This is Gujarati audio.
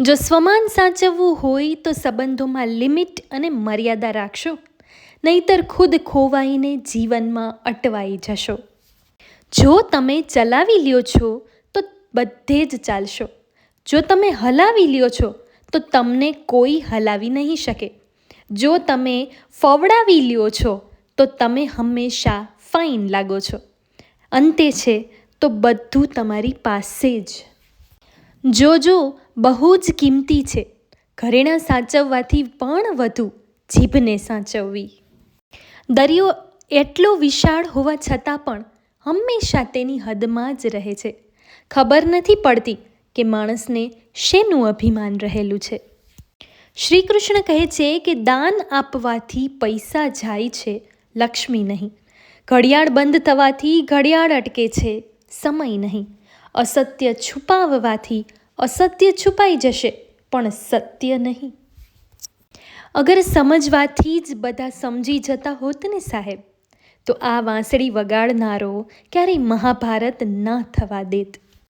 જો સ્વમાન સાચવવું હોય તો સંબંધોમાં લિમિટ અને મર્યાદા રાખશો. નહીતર ખુદ ખોવાઈને જીવનમાં અટવાઈ જશો. જો તમે ચલાવી લ્યો છો, તો બધે જ ચાલશો. જો તમે હલાવી લ્યો છો, તો તમને કોઈ હલાવી નહીં શકે. જો તમે ફવડાવી લ્યો છો, તો તમે હંમેશા ફાઇન લાગો છો. અંતે છે, તો બધું તમારી પાસે જ. જોજો બહુ જ કિંમતી છે. ઘરેણાં સાચવવાથી પણ વધુ જીભને સાચવવી. દરિયો એટલો વિશાળ હોવા છતાં પણ હંમેશા તેની હદમાં જ રહે છે. ખબર નથી પડતી કે માણસને શેનું અભિમાન રહેલું છે. શ્રી કૃષ્ણ કહે છે કે દાન આપવાથી પૈસા જાય છે, લક્ષ્મી નહીં. ઘડિયાળ બંધ થવાથી ઘડિયાળ અટકે છે, સમય નહીં. અસત્ય છુપાવવાથી અસત્ય છુપાઈ જશે, પણ સત્ય નહીં. અગર સમજવાથી જ બધા સમજી જતા હોત ને સાહેબ, તો આ વાંસળી વગાડનારો ક્યારેય મહાભારત ના થવા દેત.